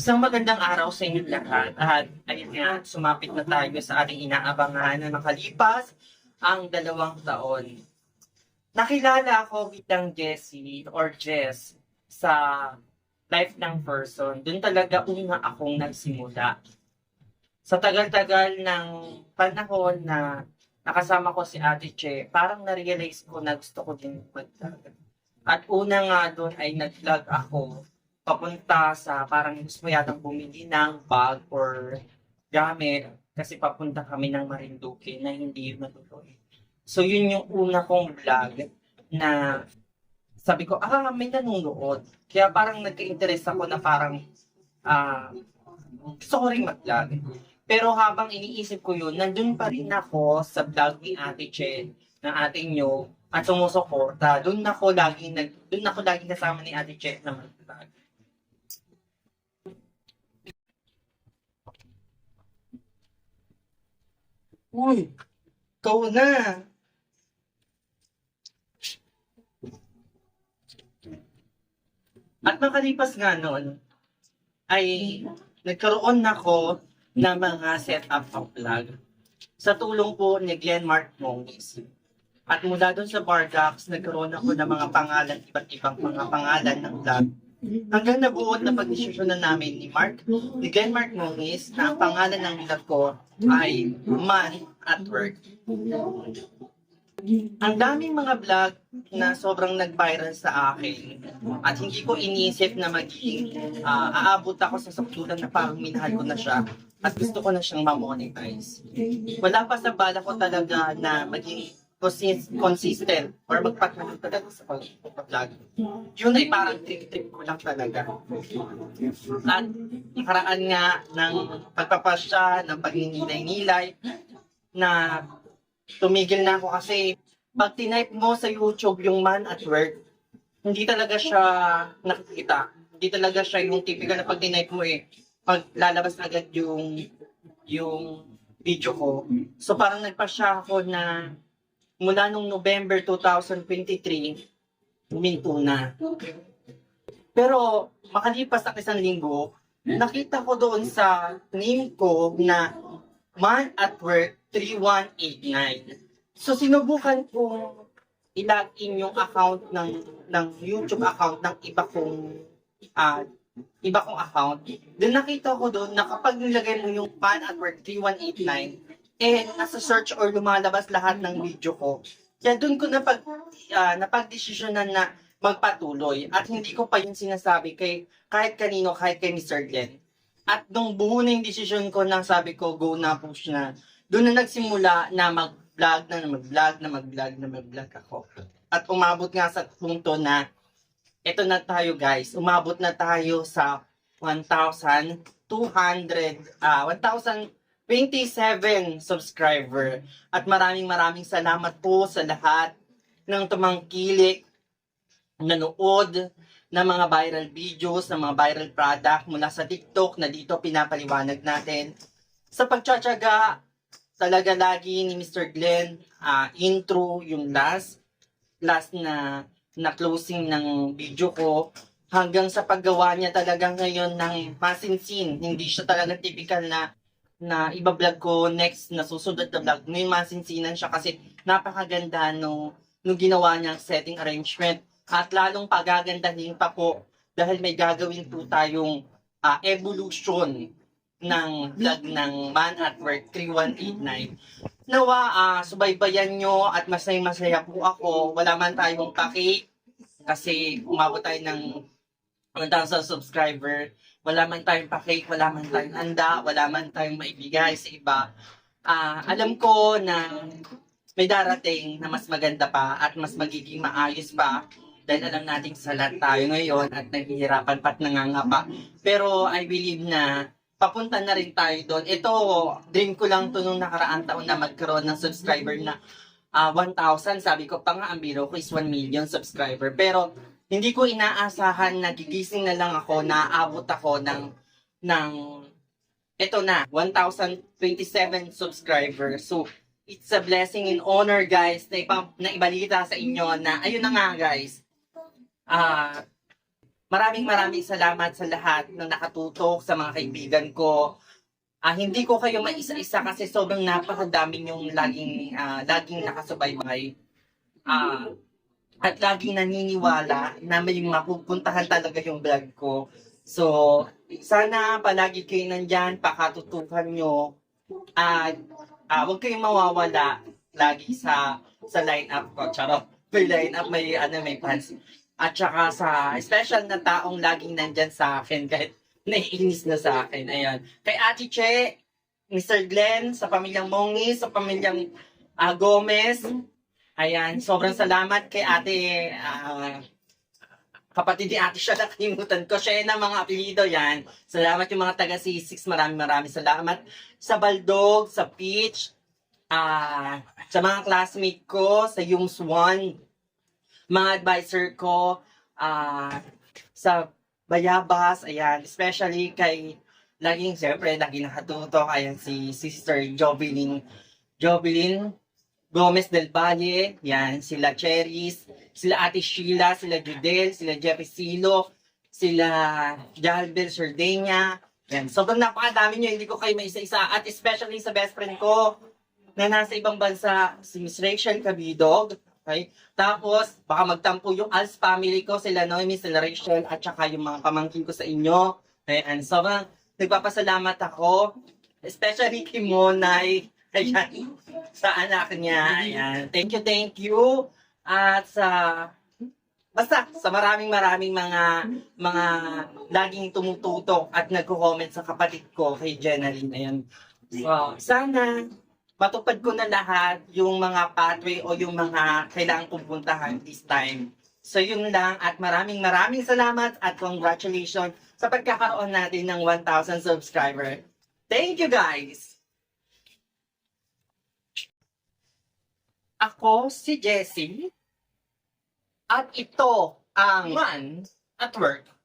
Isang magandang araw sa inyo lahat at ayun nga, sumapit na tayo sa ating inaabangan na nakalipas ang dalawang taon. Nakilala ako bilang Jessie or Jess sa life ng person. Doon talaga una akong nagsimula. Sa tagal-tagal ng panahon na nakasama ko si Ate Che, parang na-realize ko na gusto ko din mag-vlog. At una nga doon ay nag-vlog ako papunta sa parang gusto mo yatang bumili ng bag or gamit kasi papunta kami ng Marinduque na hindi natuloy. So yun yung una kong vlog na sabi ko, ah, may nanonood. Kaya parang nagka-interest ako na parang ah, gusto ko rin mag-vlog. Pero habang iniisip ko yun, nandun pa rin ako sa vlog ni Ate Chen, ng ate nyo, at sumusuporta. Doon ako lagi nag doon ako lagi kasama ni Ate Chen na mag-vlog. Uy, ikaw na. At makalipas nga noon, ay nagkaroon ako ng mga setup of vlog sa tulong po ni Glenn Mark Mongis. At mula doon sa Bardax, nagkaroon ako ng mga pangalan, iba't ibang mga pangalan ng vlog. Hanggang nabuot na pag-desisyon na namin ni Mark, ni Glenn Mark Mongis, na ang pangalan ng vlog ko ay Man at Work. Ang daming mga vlog na sobrang nag-viral sa akin at hindi ko iniisip na magiging ah, aabot ako sa saktulan na parang minahal ko na siya at gusto ko na siyang ma-monetize. Wala pa sa bala ko talaga na maging consistent or magpatuloy talaga sa pag- pag-vlog. Yun ay parang trip-trip ko lang talaga. At nakaraan nga ng pagpapasya, ng pagninilay-nilay, na tumigil na ako kasi pag tinype mo sa YouTube yung man at work, hindi talaga siya nakikita. Hindi talaga siya yung typical na pag tinype mo eh, pag lalabas agad yung yung video ko. So parang nagpa-siya ako na mula nung November 2023, huminto na. Pero makalipas ang isang linggo, nakita ko doon sa name ko na Man at Work 3189. So sinubukan kong i-login yung account ng ng YouTube account ng iba kong ah, iba kong account. Then nakita ko doon na kapag nilagay mo yung Man at Work 3189, eh nasa search or lumalabas lahat ng video ko. Kaya doon ko napag uh, napagdesisyonan na magpatuloy at hindi ko pa yun sinasabi kay kahit kanino kahit kay Mr. Glenn. At nung buo na yung decision ko na sabi ko go na push na, doon na nagsimula na mag-vlog na, mag-vlog na mag-vlog na mag-vlog ako. At umabot nga sa punto na eto na tayo guys, umabot na tayo sa 1,200 ah 1,027 subscriber. At maraming maraming salamat po sa lahat ng tumangkilik, nanood ng mga viral videos, ng mga viral product mula sa TikTok na dito pinapaliwanag natin. Sa pagtsatsaga, talaga lagi ni Mr. Glenn, ah, intro yung last, last na, na closing ng video ko, hanggang sa paggawa niya talaga ngayon ng masinsin. Hindi siya talaga typical na na iba-vlog ko next na susunod na vlog. Ngayon masinsinan siya kasi napakaganda nung, nung ginawa niyang setting arrangement at lalong pagagandahin pa po dahil may gagawin po tayong ah, evolution ng vlog ng Man at Work 3189. Nawa, ah, subaybayan nyo at masaya-masaya po ako. Wala man tayong paki kasi umabot tayo ng 1,000 subscriber. Wala man tayong paki, wala man tayong handa, wala man tayong maibigay sa iba. Ah, alam ko na may darating na mas maganda pa at mas magiging maayos pa dahil alam nating salat tayo ngayon at naghihirapan pa at nangangapa. Pero I believe na papunta na rin tayo doon. Ito, dream ko lang to nung nakaraang taon na magkaroon ng subscriber na ah, 1,000. Sabi ko pa nga, ang biro ko is 1 million subscriber. Pero hindi ko inaasahan na gigising na lang ako, naaabot ako ng, ng ito na, 1,027 subscribers. So, it's a blessing and honor, guys, na, ipa, na ibalita sa inyo na, ayun na nga, guys, ah, maraming maraming salamat sa lahat ng nakatutok, sa mga kaibigan ko. Ah, hindi ko kayo maisa-isa kasi sobrang napakadami yung laging, ah, laging nakasubaybay. Ah, at laging naniniwala na may mapupuntahan talaga yung vlog ko. So, sana palagi kayo nandyan, pakatutukan nyo. At ah, huwag kayong mawawala lagi sa sa line-up ko. Charot. May line-up, may, ano, may fans. At saka sa special na taong laging nandyan sa akin kahit naiinis na sa akin. Ayan. Kay Ate Che, Mr. Glenn, sa pamilyang Mongi, sa pamilyang ah, Gomez. Ayan. Sobrang salamat kay Ate ah, kapatid ni ate siya nakalimutan ko. Siya yun mga apelido yan. Salamat yung mga taga C6. Maraming maraming salamat. Sa Baldog, sa Peach, ah sa mga classmate ko, sa Yung Swan, mga advisor ko, ah sa Bayabas, ayan, especially kay, laging, siyempre, laging nakatutok, ayan, si Sister Jovelyn, Jovelyn Gomez del Valle, yan, sila Cheris, sila Ate Sheila, sila Judel, sila Jeffrey Silo, sila Jalbel Sardenia, yan, sobrang napakadami nyo, hindi ko kayo may isa-isa, at especially sa best friend ko, na nasa ibang bansa, si Miss Rachel Cabidog, okay? Tapos, baka magtampo yung Als family ko, sila Noemi, sila Rachel, at saka yung mga pamangkin ko sa inyo. Okay? And sobrang nagpapasalamat ako, especially kay Monay, ayan, sa anak niya, ayan. Thank you, thank you. At sa, basta, sa maraming maraming mga, mga laging tumututok at nagko-comment sa kapatid ko, kay Jenaline, ayan. So, sana, matupad ko na lahat yung mga pathway o yung mga kailangan kong puntahan this time. So yun lang at maraming maraming salamat at congratulations sa pagkakaroon natin ng 1,000 subscriber. Thank you guys! Ako si Jessie. At ito ang Man at Work